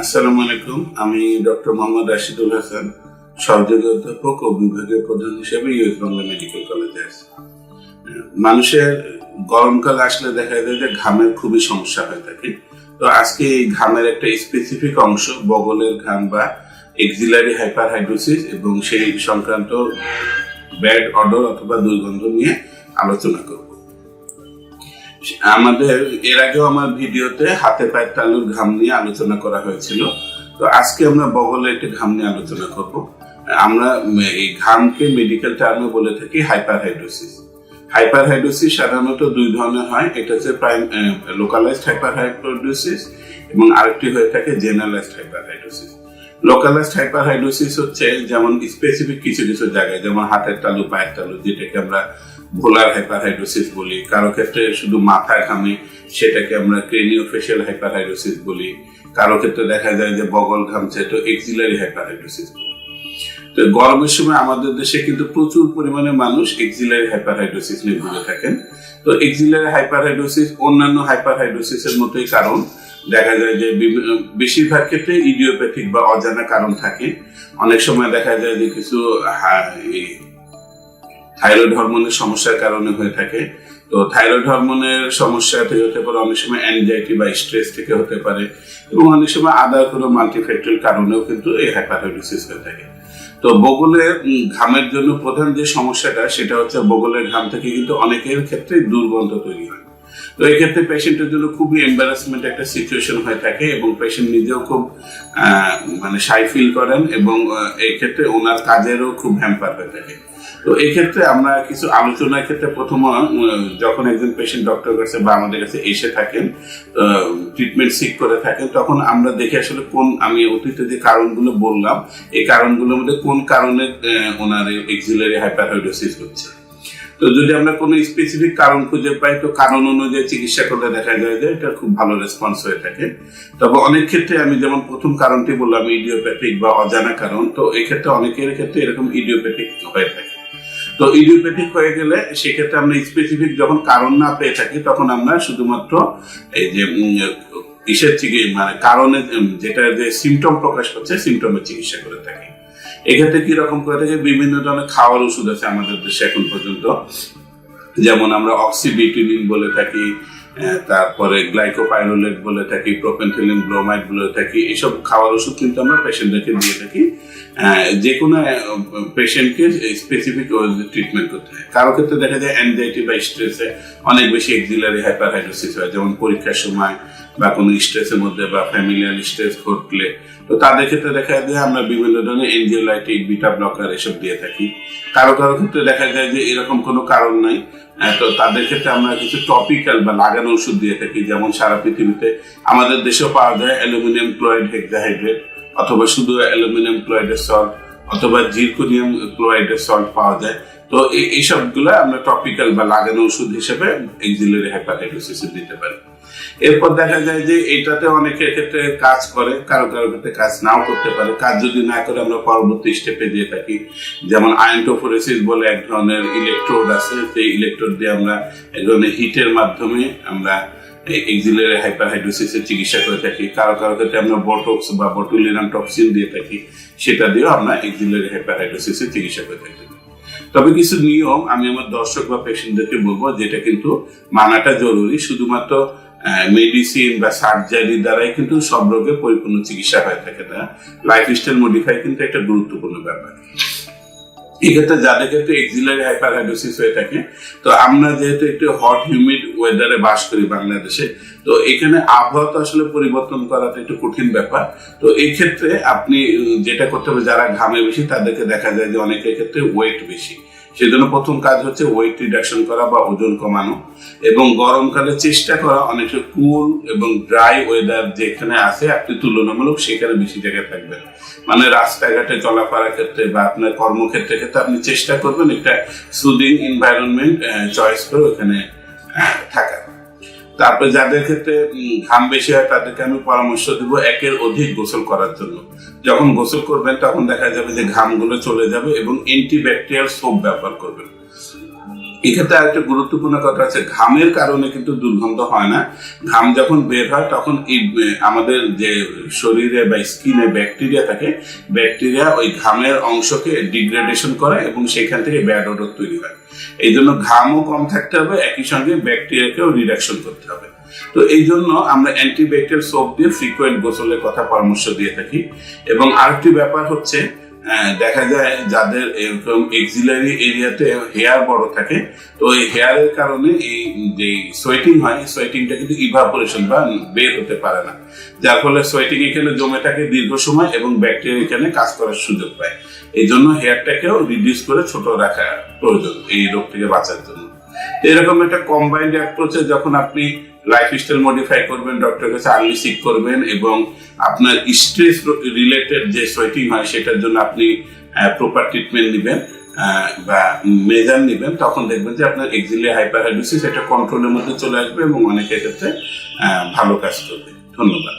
আসসালামু আলাইকুম। আমি ডক্টর মোহাম্মদ রাশিদুল হাসান, সহযোগী অধ্যাপক ও বিভাগীয় প্রধান হিসেবে ইউএস বাংলা মেডিকেল কলেজে আছি। মানুষের গরমকাল আসলে দেখা যায় যে ঘামের খুবই সমস্যা হয়ে থাকে। তো আজকে এই ঘামের একটা স্পেসিফিক অংশ বগলের ঘাম বা এক্সিলারি হাইপারহাইড্রোসিস এবং সেই সংক্রান্ত ব্যাড অর্ডার অথবা দুর্গন্ধ নিয়ে আলোচনা করব। আমাদের, এর আগেও আমার ভিডিওতে হাতে পায়ের তালুর ঘাম নিয়ে আলোচনা করা হয়েছিল। তো আজকে আমরা বগলে একটি ঘাম নিয়ে আলোচনা করব। আমরা এই ঘামকে মেডিকেল টার্মে বলে থাকি হাইপারহাইড্রোসিস হাইপারহাইড্রোসিস সাধারণত দুই ধরনের হয়। এটা হচ্ছে প্রাইম লোকালাইজড হাইপারহাইড্রোসিস এবং আরেকটি হয়ে থাকে জেনারেলাইজড হাইপারহাইড্রোসিস লোকালাইজড হাইপারহাইড্রোসিস হচ্ছে যেমন স্পেসিফিক কিছু কিছু জায়গায়, যেমন হাতের তালু, পায়ের তালু, যেটাকে আমরা ভোলার হাইপারহাইড্রোসিস বলি। কারও ক্ষেত্রে শুধু মাথায় ঘামে, সেটাকে আমরা ক্রেনিও ফেশিয়াল হাইপারহাইড্রোসিস বলি। কারও ক্ষেত্রে দেখা যায় যে বগল ঘামছে, তো এক্সিলারি হাইপারহাইড্রোসিস বলি। তো গরমের সময় আমাদের দেশে কিন্তু প্রচুর পরিমাণে মানুষ এক্সিলারি হাইপারহাইড্রোসিস নিয়ে ভুগে থাকেন। তো এক্সিলারি হাইপারহাইড্রোসিস অন্যান্য হাইপারহাইড্রোসিসের মতোই কারণ। দেখা যায় যে বেশিরভাগ ক্ষেত্রে ইডিওপ্যাথিক বা অজানা কারণ থাকে। অনেক সময় দেখা যায় যে কিছু থাইরয়েড হরমোনের সমস্যার কারণে হয়ে থাকে। তো থাইরয়েড হরমোনের সমস্যা থেকে হতে পারে অনেক সময় অ্যাংজাইটি বা স্ট্রেস থেকে হতে পারে এবং অনেক সময় আদার কোনো মাল্টিফ্যাক্টরিয়াল কারণেও কিন্তু এই হাইপারহাইড্রোসিস হয়ে থাকে। তো বগলের ঘামের জন্য প্রধান যে সমস্যাটা, সেটা হচ্ছে বগলের ঘাম থেকে কিন্তু অনেকের ক্ষেত্রে দুর্গন্ধ তৈরি হয়। তো এই ক্ষেত্রে পেশেন্টের জন্য খুবই এম্বারাসমেন্ট একটা সিচুয়েশন হয়ে থাকে এবং পেশেন্ট নিজেও খুব মানে সাই ফিল করেন এবং এই ক্ষেত্রে ওনার কাজেরও খুব হ্যাম্পার হয়ে থাকে। তো এই ক্ষেত্রে আমরা কিছু আলোচনার ক্ষেত্রে প্রথম যখন একজন পেশেন্ট ডক্টর কাছে বা আমাদের কাছে এসে থাকেন ট্রিটমেন্ট সিক করে থাকেন, তখন আমরা দেখে আসলে কোন, আমি অতীতে যে কারণগুলো বললাম, এই কারণগুলোর মধ্যে কোন কারণে ওনার এক্সিলারি হাইপারহাইড্রোসিস হচ্ছে। তো যদি আমরা কোনো স্পেসিফিক কারণ খুঁজে পাই, তো কারণ অনুযায়ী চিকিৎসা করলে দেখা যায় যে এটা খুব ভালো রেসপন্স হয়ে থাকে। তবে অনেক ক্ষেত্রে আমি যেমন প্রথম কারণটি বললাম ইডিওপ্যাথিক বা অজানা কারণ, তো এক্ষেত্রে অনেকের ক্ষেত্রে এরকম ইডিওপ্যাথিক হয়ে থাকে। তো ইডিওপ্যাথিক হয়ে গেলে সেক্ষেত্রে আমরা স্পেসিফিক যখন কারণ না পেয়ে থাকি, তখন আমরা শুধুমাত্র এই যে ইসের চিকিৎসা মানে কারণে যেটা যে সিমটম প্রকাশ করছে সিমটমের চিকিৎসা করে থাকি। এক্ষেত্রে কি রকম করে থাকে? বিভিন্ন ধরনের খাওয়ার ওষুধ আছে আমাদের দেশে এখন পর্যন্ত। যেমন আমরা অক্সিবিটিনিন বলে থাকি তারপরে গ্লাইকোপাইরোলেট বলে থাকি, প্রোপেনথিলিন ব্রোমাইড বলে থাকি, এসব খাওয়ার ওষুধ কিন্তু আমরা পেশেন্টদেরকে দিয়ে থাকি। যে কোনো পেশেন্টকে স্পেসিফিক ট্রিটমেন্ট করতে হয়। কারও ক্ষেত্রে দেখা যায় অ্যাংজাইটি বা স্ট্রেসে অনেক বেশি এক্সিলারি হাইপারহাইড্রোসিস হয়, যেমন পরীক্ষার সময় বা কোনো স্ট্রেসের মধ্যে বা ফ্যামিলিয়াল স্ট্রেস ঘটলে তো তাদের ক্ষেত্রে দেখা যায় আমরা বিভিন্ন ধরনের এনজিওলাইটিক বিটা ব্লকার এসব দিয়ে থাকি। কারও কারও ক্ষেত্রে দেখা যায় যে এরকম কোনো কারণ নাই। তো তাদের ক্ষেত্রে আমরা কিছু টপিক্যাল বা লাগানো ওষুধ দিয়ে থাকি, যেমন সারা পৃথিবীতে আমাদের দেশেও পাওয়া যায় অ্যালুমিনিয়াম ক্লোরাইড হেক্সাহাইড্রেট অথবা শুধু অ্যালুমিনিয়াম ক্লোরাইডের সল্ট অথবা জিরকোনিয়াম ক্লোরাইডের সল্ট পাওয়া যায়। তো এই- এইসবগুলো আমরা টপিক্যাল বা লাগানো ওষুধ হিসেবে এক্সিলারি হাইপারহাইড্রোসিস দিতে পারি। এরপর দেখা যায় যে এটাতে অনেকের ক্ষেত্রে কাজ করে, কারও কারও ক্ষেত্রে কাজ নাও করতে পারে। কাজ যদি না করে আমরা পরবর্তী স্টেপে দিয়ে থাকি। যেমন আয়ন্টোফোরেসিস বলে এক ধরনের ইলেকট্রোড আছে। সেই ইলেকট্রোড দিয়ে আমরা এক ধরনের হিটের মাধ্যমে আমরা এক্সিলারি হাইপারহাইড্রোসিসের চিকিৎসা করে থাকি, কারও কারও ক্ষেত্রে আমরা বটক্স বা বটুলিনাম টক্সিন দিয়ে থাকি, সেটা দিয়েও আমরা এক্সিলারি হাইপারহাইড্রোসিসের চিকিৎসা করে থাকি। তবে কিছু নিয়ম আমি আমার দর্শক বা পেশেন্টদেরকে বলব, যেটা কিন্তু মানাটা জরুরি। শুধুমাত্র মেডিসিন বা সার্জারি দ্বারাই কিন্তু সব রোগের পরিপূর্ণ চিকিৎসা হয়ে থাকে না। লাইফস্টাইল মডিফাই কিন্তু একটা গুরুত্বপূর্ণ ব্যাপার। এক্ষেত্রে যাদের ক্ষেত্রে এক্সিলারি হাইপারহাইড্রোসিস হয়ে থাকে। তো আমরা যেহেতু একটু হট হিউমিড ওয়েদারে বাস করি বাংলাদেশে, তো এখানে আবহাওয়া তো আসলে পরিবর্তন করাটা একটু কঠিন ব্যাপার। তো এই ক্ষেত্রে আপনি যেটা করতে হবে, যারা ঘামে বেশি, তাদেরকে দেখা যায় যে অনেকের ক্ষেত্রে ওয়েট বেশি। সেজন্য প্রথম কাজ হচ্ছে ওয়েট রিডাকশন করা বা ওজন কমানো এবং গরমকালে চেষ্টা করা অনেকটা কুল এবং ড্রাই ওয়েদার যেখানে আছে আপনি তুলনামূলক সেখানে বেশি জায়গায় থাকবেন। মানে রাস্তাঘাটে চলাফেরার ক্ষেত্রে বা আপনার কর্মক্ষেত্রের ক্ষেত্রে আপনি চেষ্টা করবেন একটা সুদিং এনভায়রনমেন্ট চয়েস করে ওখানে থাকা তারপর যাদের ক্ষেত্রে ঘাম বেশি হয়, তাদেরকে আমি পরামর্শ দেবো একের অধিক গোসল করার জন্য। যখন গোসল করবেন, তখন দেখা যাবে যে ঘামগুলো চলে যাবে এবং অ্যান্টিব্যাকটেরিয়াল সোপ ব্যবহার করবেন। এক্ষেত্রে আরেকটা গুরুত্বপূর্ণ কথা আছে, ঘামের কারণে কিন্তু দুর্গন্ধ হয় না। ঘাম যখন বের হয়, তখন আমাদের যে শরীরে বা স্কিনে ব্যাকটেরিয়া থাকে, ব্যাকটেরিয়া ওই ঘামের অংশকে ডিগ্রেডেশন করে এবং সেখান থেকে ব্যাড ওডর তৈরি হয়। এই জন্য ঘামও কম থাকতে হবে, একই সঙ্গে ব্যাকটেরিয়াকেও রিডাকশন করতে হবে। তো এই জন্য আমরা অ্যান্টিব্যাকটেরিয়াল সোপ দিয়ে ফ্রিকোয়েন্ট গোসলের কথা পরামর্শ দিয়ে থাকি। এবং আরেকটি ব্যাপার হচ্ছে দেখা যায় যাদের এরকম এক্সিলারি এরিয়াতে হেয়ার বড় থাকে, তো এই হেয়ারের কারণে এই যে সোয়েটিং হয় সোয়েটিংটা কিন্তু ইভাপোরেশন বা বের হতে পারে না। যার ফলে সোয়েটিং এখানে জমে থাকে দীর্ঘ সময় এবং ব্যাকটেরিয়া এখানে কাজ করার সুযোগ পায়। এই জন্য হেয়ারটাকেও রিডিউস করে ছোট রাখা প্রয়োজন এই রোগ থেকে বাঁচার জন্য। এরকম একটা কম্বাইন্ড অ্যাপ্রোচে যখন আপনি লাইফস্টাইল মডিফাই করবেন ডক্টরের কাছে আর্লি সিক করবেন এবং আপনার স্ট্রেস রিলেটেড যে সোয়েটিং হয় সেটার জন্য আপনি প্রপার ট্রিটমেন্ট নেবেন বা মেজার নেবেন, তখন দেখবেন যে আপনার এক্সিলিয়া হাইপারহাইড্রোসিস এটা কন্ট্রোলের মধ্যে চলে আসবে এবং অনেকের ক্ষেত্রে ভালো কাজ করবে। ধন্যবাদ।